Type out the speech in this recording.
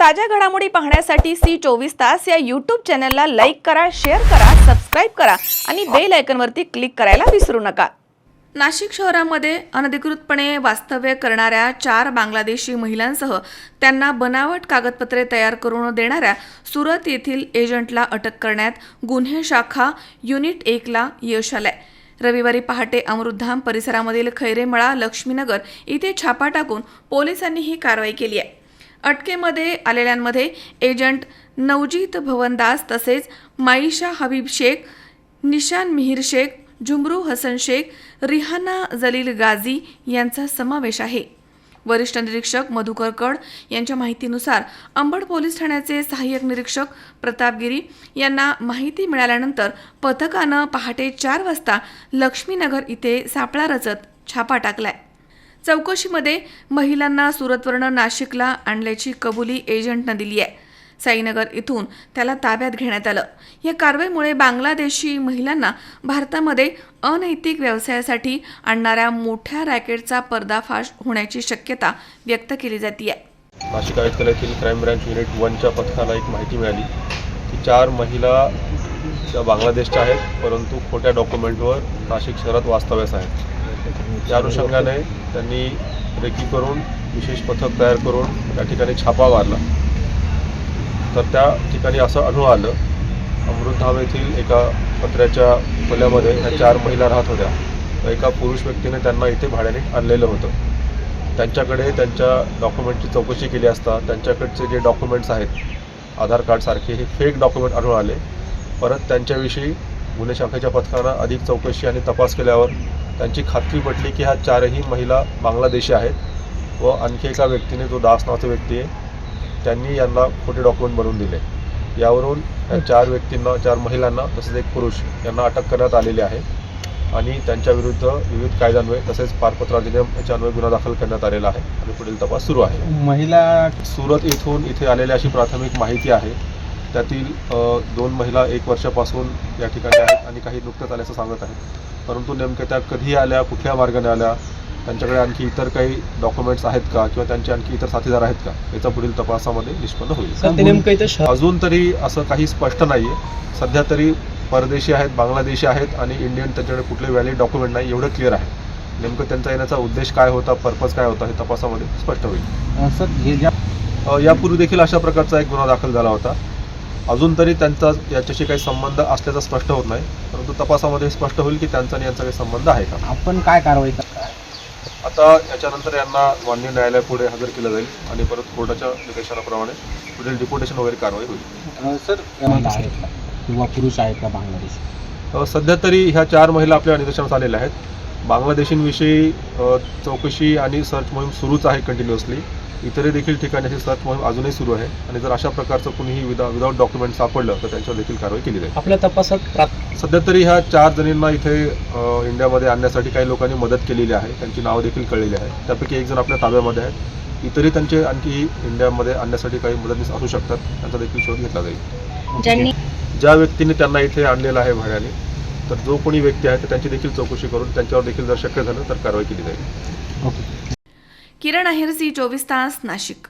ताज्या घडामोडी पाहण्यासाठी सी चोवीस तास या यूट्यूब चॅनलला लाईक करा शेअर करा सबस्क्राईब करा आणि बेल आयकनवरती क्लिक करायला विसरू नका. नाशिक शहरामध्ये अनधिकृतपणे वास्तव्य करणाऱ्या चार बांगलादेशी महिलांसह त्यांना बनावट कागदपत्रे तयार करून देणाऱ्या सुरत येथील एजंटला अटक करण्यात गुन्हे शाखा युनिट एकला यश आलंय. रविवारी पहाटे अमृतधाम परिसरामधील खैरेमळा लक्ष्मीनगर इथे छापा टाकून पोलिसांनी ही कारवाई केली आहे. अटकेमध्ये आलेल्यांमध्ये एजंट नवजीत भवनदास तसेच माईशा हबीब शेख निशान मिहीर शेख झुमरू हसन शेख रिहाना जलील गाझी यांचा समावेश आहे. वरिष्ठ निरीक्षक मधुकर कड यांच्या माहितीनुसार अंबड पोलीस ठाण्याचे सहाय्यक निरीक्षक प्रतापगिरी यांना माहिती मिळाल्यानंतर पथकानं पहाटे चार वाजता लक्ष्मीनगर इथे सापळा रचत छापा टाकलाय. चौकशीमध्ये महिलांना सुरतवरनं नाशिकला आणल्याची कबुली एजंटनं दिली आहे. साईनगर इथून त्याला ताब्यात घेण्यात आलं. या कारवाईमुळे बांगलादेशी महिलांना भारतामध्ये अनैतिक व्यवसायासाठी आणणाऱ्या मोठ्या रॅकेटचा पर्दाफाश होण्याची शक्यता व्यक्त केली जाते नाशिक आयुक्तालयातील क्राईम ब्रँच युनिट वनच्या पथकाला एक माहिती मिळाली की चार महिला त्या बांगलादेशच्या आहेत परंतु खोट्या डॉक्युमेंटवर नाशिक शहरात वास्तव्यास आहेत. त्या अनुषंगाने त्यांनी रेकी करून विशेष पथक तयार करून त्या ठिकाणी छापा मारला. तर त्या ठिकाणी असं अनुभव आलं. अमृतधाम येथील एका पत्र्याच्या खोल्यामध्ये ह्या चार महिला राहत होत्या. तर एका पुरुष व्यक्तीने त्यांना इथे भाड्याने आणलेलं होतं. त्यांच्याकडे त्यांच्या डॉक्युमेंटची चौकशी केली असता त्यांच्याकडचे जे डॉक्युमेंट्स आहेत आधार कार्डसारखे हे फेक डॉक्युमेंट आढळून आले. परत त्यांच्याविषयी गुन्हे शाखेच्या पथकानं अधिक चौकशी आणि तपास केल्यावर त्यांची खात्री पटली की ह्या चारही महिला बांगलादेशी आहेत व आणखी एका व्यक्तीने जो दास नावाचा व्यक्ती आहे त्यांनी यांना खोटे डॉक्युमेंट बनवून दिले. यावरून या चार व्यक्तींना चार महिलांना तसेच एक पुरुष यांना अटक करण्यात आलेली आहे आणि त्यांच्या विरुद्ध विविध कायद्यान्वये तसेच पारपत्र अधिनियम याच्यान्वये गुन्हा दाखल करण्यात आलेला आहे. आणि पुढील तपास सुरू आहे. महिला सुरत येथून इथे आलेली अशी प्राथमिक माहिती आहे. त्यातील दोन महिला एक वर्षापासून या ठिकाणी आहेत आणि काही नुकत्याच आल्याचं सांगत आहेत. परंतु नेमक्या त्या कधी आल्या कुठल्या मार्गाने आल्या त्यांच्याकडे आणखी इतर काही डॉक्युमेंट्स आहेत का? किंवा त्यांचे आणखी इतर साथीदार आहेत का? याचा पुढील तपासामध्ये निष्पन्न होईल. अजून तरी असं काही स्पष्ट नाही आहे सध्या तरी परदेशी आहेत बांगलादेशी आहेत आणि इंडियन त्यांच्याकडे कुठले व्हॅलिड डॉक्युमेंट नाही एवढं क्लिअर आहे. नेमकं त्यांचा येण्याचा उद्देश काय होता पर्पज काय होता हे तपासामध्ये स्पष्ट होईल. सर हे यापूर्वी देखील अशा प्रकारचा एक गुन्हा दाखल झाला होता. अजून तरी त्यांचा याच्याशी काही संबंध असल्याचा स्पष्ट होत नाही. परंतु तपासामध्ये स्पष्ट होईल की त्यांचा आणि यांचा काही संबंध आहे का? आपण काय कारवाई आता याच्यानंतर यांना मान्य न्यायालयापुढे हजर केलं जाईल आणि परत कोर्टाच्या निर्देशनाप्रमाणे पुढील डिपोटेशन वगैरे कारवाई होईल. सर किंवा पुरुष आहेत का बांगलादेश? सध्या तरी ह्या चार महिला आपल्या निदर्शनास आलेल्या आहेत. बांगलादेशींविषयी चौकशी आणि सर्च मोहीम सुरूच आहे कंटिन्युअसली इतरही देखील ठिकाणी अशी सर्च मोहीम अजूनही सुरू आहे. आणि जर अशा प्रकारचं कुणीही विदा विदाऊट डॉक्युमेंट सापडलं तर त्यांच्यावर देखील कारवाई केली जाईल. आपल्या तपासात सध्या तरी ह्या चार जणींना इथे इंडियामध्ये आणण्यासाठी काही लोकांनी मदत केलेली आहे. त्यांची नावं देखील कळलेली आहेत. त्यापैकी एक जण आपल्या ताब्यामध्ये आहे इतरही त्यांचे आणखी इंडियामध्ये आणण्यासाठी काही मदतनीस असू शकतात. त्यांचा देखील शोध घेतला जाईल. ज्या व्यक्तीने त्यांना इथे आणलेलं आहे भाड्याने तर जो कोणी व्यक्ती आहे तर त्यांची देखील चौकशी करून त्यांच्यावर देखील जर शक्य झालं तर कारवाई केली जाईल. ओके. किरण आहेर चोवीस तास नाशिक.